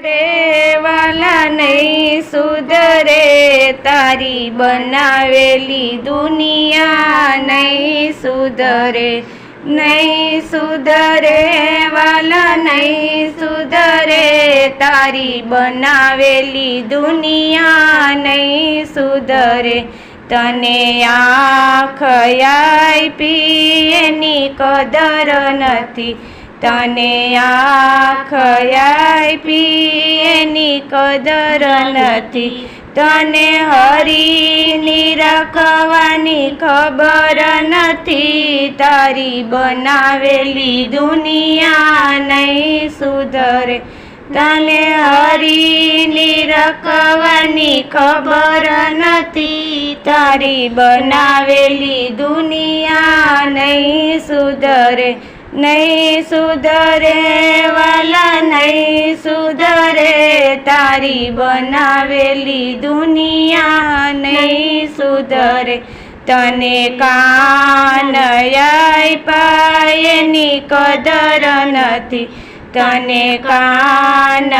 રે વાલા નહીં સુધરે તારી બનાવેલી દુનિયા નહીં સુધરે નહીં સુધરે વાલા નહીં સુધરે તારી બનાવેલી દુનિયા નહીં સુધરે તને આંખ આપી એની કદર નથી તને આખયાય પીએની કદર નથી. તને હરીની રાખવાની ખબર નથી. તારી બનાવેલી દુનિયા નહીં સુધરે. તને હરીની રાખવાની ખબર નથી. તારી બનાવેલી દુનિયા નહીં સુધરે. નહીં સુધરે વાલા નહીં સુધરે તારી બનાવેલી દુનિયા નહીં સુધરે તને કાન પાયની કદર નથી. તને કાન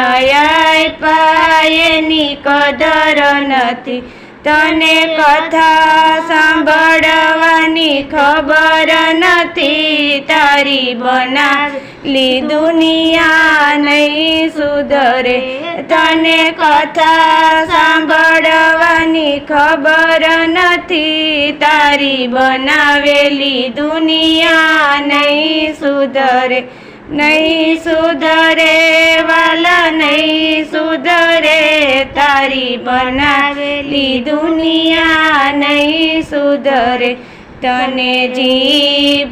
પાયની કદર નથી. તને કથા સાંભળવાની ખબર નથી. તારી બનાવેલી દુનિયા નહીં સુધરે. તને કથા સાંભળવાની ખબર નથી. તારી બનાવેલી દુનિયા નહીં સુધરે. નહીં સુધરે, વાલા નહીં સુધરે, તારી બનાવેલી દુનિયા નહીં સુધરે. તને જી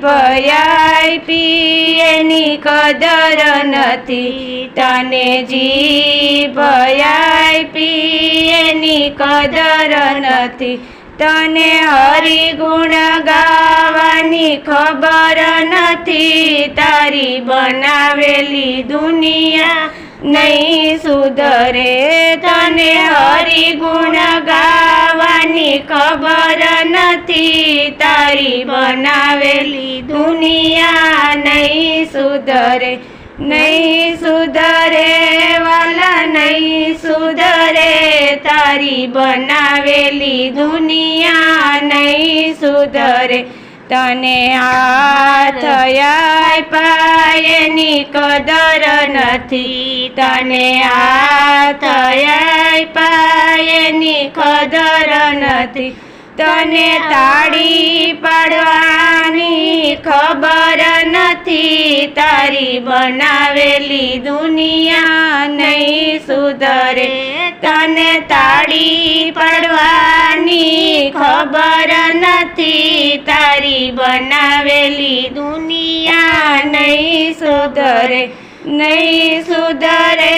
આપી એની કદર નથી. તને જીભ આપી એની કદર નથી. તને હરિગુણ ગાવાની ખબર નથી. તારી બનાવેલી દુનિયા નહીં સુધરે. તને હરિગુણ ગાવાની ખબર નથી. તારી બનાવેલી દુનિયા નહીં સુધરે. નહીં સુધરે, વાલા નહીં સુધરે, તારી બનાવેલી દુનિયા નહીં સુધરે. તને હાથ આપ્યા એની કદર નથી. તને હાથ આપ્યા એની કદર નથી. તને તાળી પાડવાની ખબર નથી. તારી બનાવેલી દુનિયા નહીં સુધરે. તને તાળી પાડવાની ખબર નથી. તારી બનાવેલી દુનિયા નહીં સુધરે. નહીં સુધરે,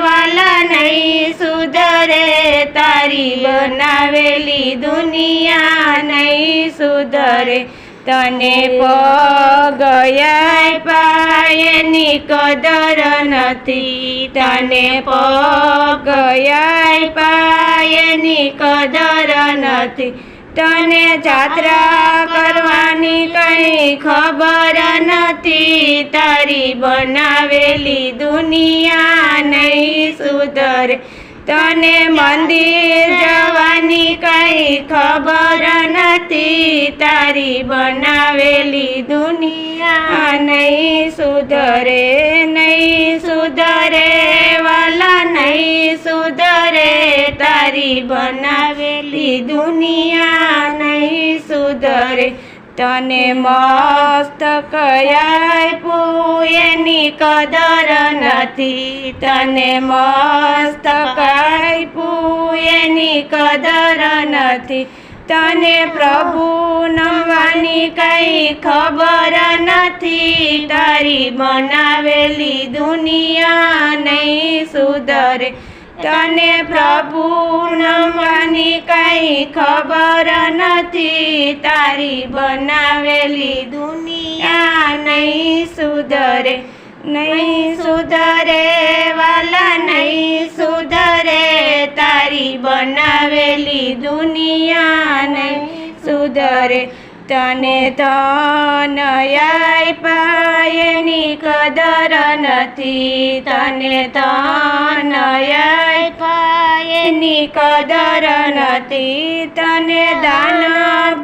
વાલા નહીં સુધરે. તારી બનાવેલી દુનિયા નહીં સુધરે. તને પગયા પાયની કદર નથી. તને પગયા પાયની કદર નથી. તને જાત્રા કરવાની કઈ ખબર નથી. તારી બનાવેલી દુનિયા નહીં સુધરે. તને મંદિર જવાની કઈ ખબર નથી. તારી બનાવેલી દુનિયા નહીં સુધરે નહીં સુધરે, વાલા નહીં સુધરે. તારી બનાવેલી દુનિયા નહીં સુધરે. તને મસ્ત કયાય એની કદર નથી. તને મસ્ત કાય એની કદર નથી. તને પ્રભુ નવાની કઈ ખબર નથી. તારી બનાવેલી દુનિયા નહીં સુધરે. તને પ્રભુ નમવાની કઈ ખબર નથી. તારી બનાવેલી દુનિયા નહીં સુધરે નહીં સુધરે, વાલા નહીં સુધરે. તારી બનાવેલી દુનિયા નહીં સુધરે. તને ધન આપ્યા એની કદર નથી તને ધન એની કદર નથી તને દાન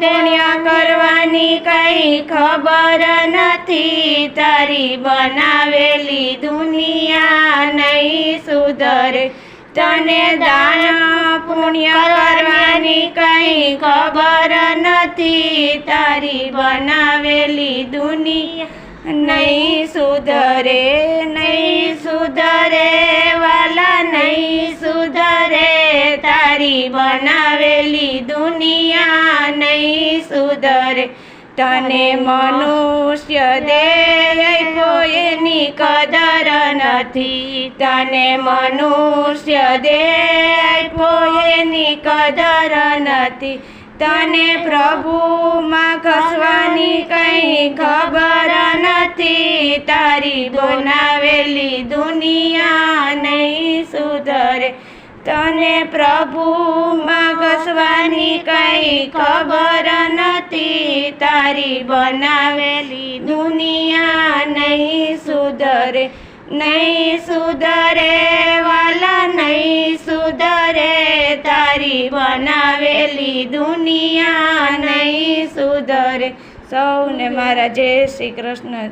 પુણ્ય કરવાની કઈ ખબર નથી. તારી બનાવેલી દુનિયા નહીં સુધરે તને દાન પુણ્ય કરવાની કઈ ખબર નથી. તારી બનાવેલી દુનિયા નહીં સુધરે નહીં સુધરે, વાલા નહીં સુધરે, તારી બનાવેલી દુનિયા નહીં સુધરે. તને મનુષ્ય દે કોઈની કદર નથી. તને મનુષ્ય દે કોઈની કદર નથી. તને પ્રભુમાં ખસવાની કંઈ ખબર નથી. તારી બનાવેલી દુનિયા નહીં સુધરે. તને પ્રભુમાં ઘસવાની કંઈ ખબર નથી. તારી બનાવેલી દુનિયા નહીં સુધરે. નહીં સુધરે. તારી બનાવેલી દુનિયા નહીં સુધરે. સૌને મારા જય શ્રી કૃષ્ણ.